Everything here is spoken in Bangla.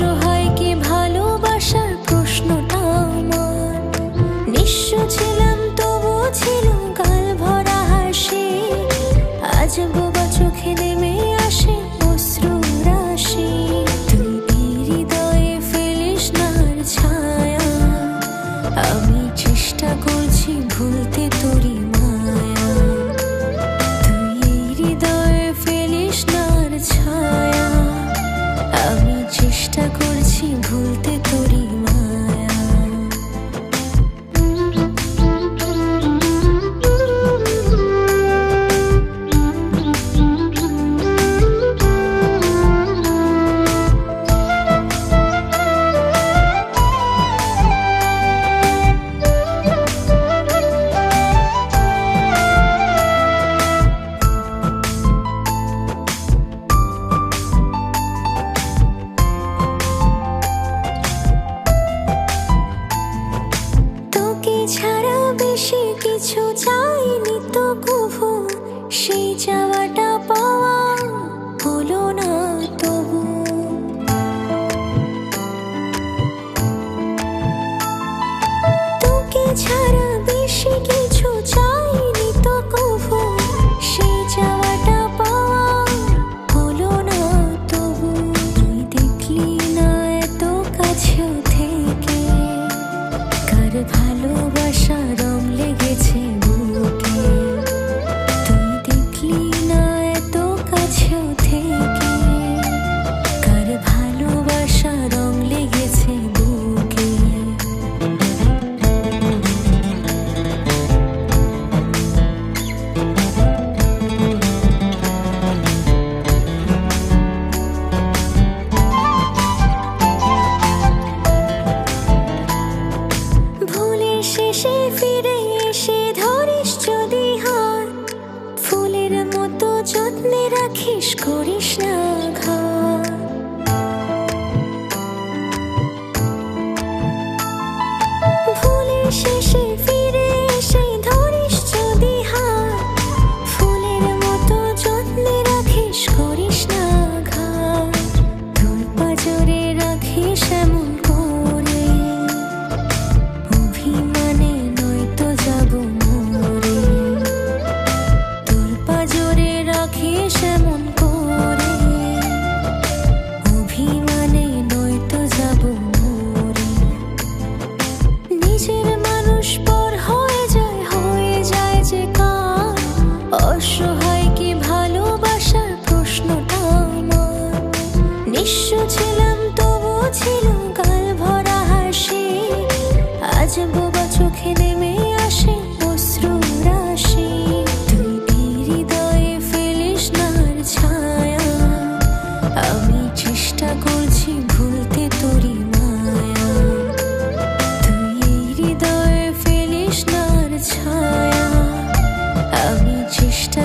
সহায় কি ভাব যাওয়াটা সে ফিরে এসে ধরিস যদি হাত। ফুলের মতো যত্নে রাখিস করিস না। ভরা হাসি। আজ বোবা চোখে নেমে আসে হৃদয়ে ফেলিস ছায়া। আমি চেষ্টা করছি তোরি মায়া। হৃদয়ে ফেলিস ছায়া। আমি চেষ্টা